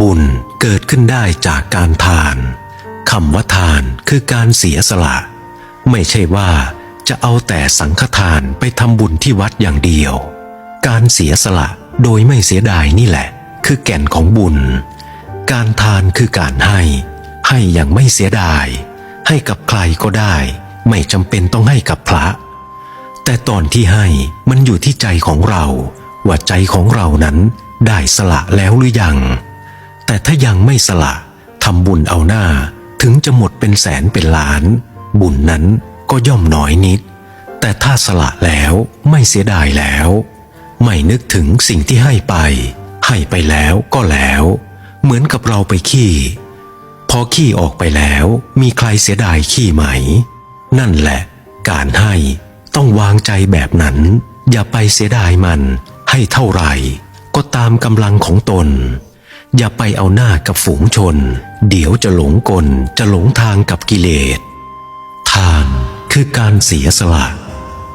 บุญเกิดขึ้นได้จากการทานคำว่าทานคือการเสียสละ ไม่ใช่ว่าจะเอาแต่สังฆทานไปทำบุญที่วัดอย่างเดียว การเสียสละโดยไม่เสียดายนี่แหละ คือแก่นของบุญ การทานคือการให้ ให้อย่างไม่เสียดาย ให้กับใครก็ได้ ไม่จำเป็นต้องให้กับพระ แต่ตอนที่ให้มันอยู่ที่ใจของเรา ว่าใจของเรานั้นได้สละแล้วหรือยัง แต่ถ้ายังไม่สละทำบุญเอาหน้าถึงจะหมดเป็นแสนเป็นล้าน บุญนั้นก็ย่อมน้อยนิด แต่ถ้าสละแล้วไม่เสียดายแล้ว ไม่นึกถึงสิ่งที่ให้ไป ให้ไปแล้วก็แล้ว เหมือนกับเราไปขี้ พอขี้ออกไปแล้วมีใครเสียดายขี้ไหม นั่นแหละ การให้ต้องวางใจแบบนั้น อย่าไปเสียดายมัน ให้เท่าไหร่ ก็ตามกำลังของตน อย่าไปเอาหน้ากับฝูงชน เดี๋ยวจะหลงกลจะหลงทางกับกิเลส ทานคือการเสียสละ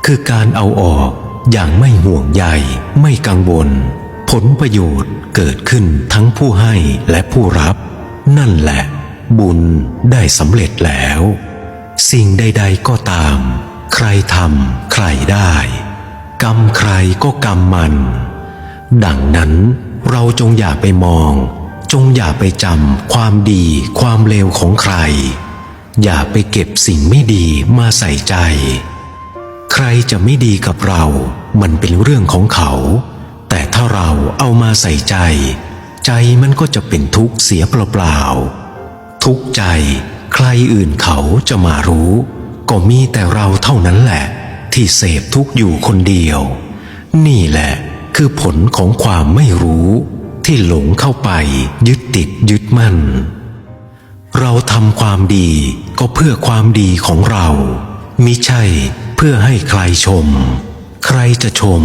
คือการเอาออกอย่างไม่ห่วงใยไม่กังวล ผลประโยชน์เกิดขึ้นทั้งผู้ให้และผู้รับ นั่นแหละ บุญได้สำเร็จแล้ว สิ่งใด ๆ ก็ตาม ใครทำใครได้ กรรมใครก็กรรมมัน ดังนั้นเราจงอย่าไปมอง จงอย่าไปจำความดีความเลวของใคร อย่าไปเก็บสิ่งไม่ดีมาใส่ใจ ใครจะไม่ดีกับเรา มันเป็นเรื่องของเขา แต่ถ้าเราเอามาใส่ใจ ใจมันก็จะเป็นทุกข์เสียเปล่าๆทุกข์ใจ ใครอื่นเขาจะมารู้ ก็มีแต่เราเท่านั้นแหละ ที่เสพทุกข์อยู่คนเดียว นี่แหละคือผลของความไม่รู้ ที่หลงเข้าไปยึดติดยึดมั่น เราทำความดีก็เพื่อความดีของเรามิใช่เพื่อให้ใครชม ใครจะชม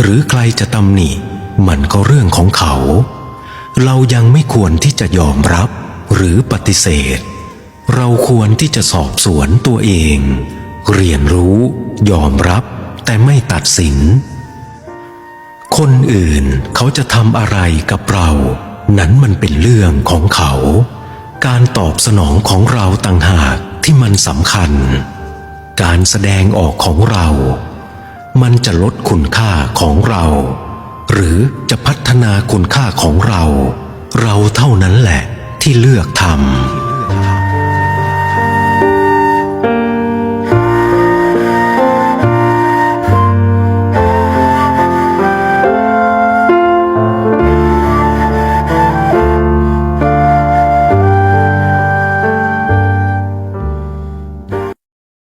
หรือใครจะตำหนิ มันก็เรื่องของเขา เรายังไม่ควรที่จะยอมรับหรือปฏิเสธ เราควรที่จะสอบสวนตัวเอง เรียนรู้ ยอมรับ แต่ไม่ตัดสิน คนอื่นเขาจะทำอะไรกับเรา นั้นมันเป็นเรื่องของเขา การตอบสนองของเราต่างหากที่มันสำคัญ การแสดงออกของเรา มันจะลดคุณค่าของเรา หรือจะพัฒนาคุณค่าของเรา เราเท่านั้นแหละที่เลือกทำ